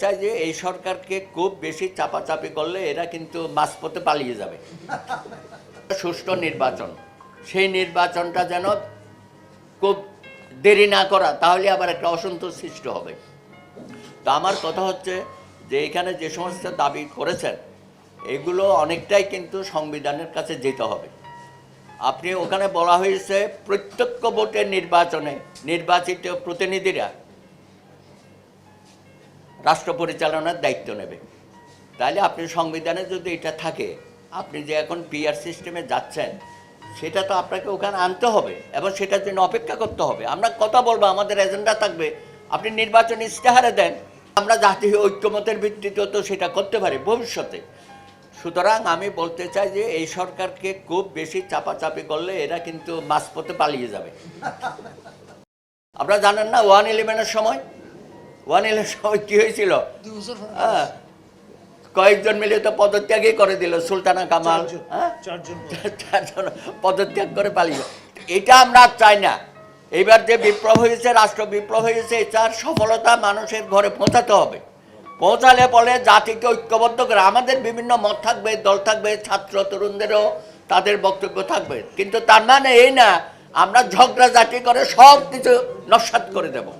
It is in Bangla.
চাই যে এই সরকারকে খুব বেশি চাপাচাপি করলে এরা কিন্তু মাঝপথে পালিয়ে যাবে। সুষ্ঠু নির্বাচন। সেই নির্বাচনটা যেন খুব দেরি না করা, তাহলে আবার একটা অসন্তোষ সৃষ্টি হবে। তো আমার কথা হচ্ছে যে এখানে যে সমস্ত দাবি করেছেন, এগুলো অনেকটাই কিন্তু সংবিধানের কাছে যেতে হবে। আপনি ওখানে বলা হয়েছে, প্রত্যক্ষ ভোটের নির্বাচনে নির্বাচিত প্রতিনিধিরা রাষ্ট্র পরিচালনার দায়িত্ব নেবে। তাহলে আপনি সংবিধানে যদি এটা থাকে, আপনি যে এখন পিআর সিস্টেমে যাচ্ছেন, সেটা তো আপনাকে ওখানে আনতে হবে এবং সেটার জন্য অপেক্ষা করতে হবে। আমরা কথা বলব, আমাদের এজেন্ডা থাকবে। আপনি নির্বাচন ইশতেহারে দেন, আমরা জাতীয় ঐক্যমতের ভিত্তিতেও তো সেটা করতে পারি ভবিষ্যতে। সুতরাং আমি বলতে চাই যে এই সরকারকে খুব বেশি চাপাচাপি করলে এরা কিন্তু মাঝপথে পালিয়ে যাবে। আপনারা জানেন না ওয়ান ইলেভেনের সময় ওয়ান কি হয়েছিল? হ্যাঁ কয়েকজন মিলে তো পদত্যাগই করে দিল সুলতানা কামাল। চারজন। হ্যাঁ? পদত্যাগ করে পালিয়ে এটা আমরা চাই না। এবার যে বিপ্লব হয়েছে রাষ্ট্র বিপ্লব হয়েছে তার সফলতা মানুষের ঘরে পৌঁছাতে হবে। পৌঁছালে পরে জাতিকে ঐক্যবদ্ধ করে আমাদের বিভিন্ন মত থাকবে দল থাকবে ছাত্র তরুণদেরও তাদের বক্তব্য থাকবে। কিন্তু তার মানে এই না আমরা ঝগড়া জাতি করে সব কিছু নস্বাত করে দেবো।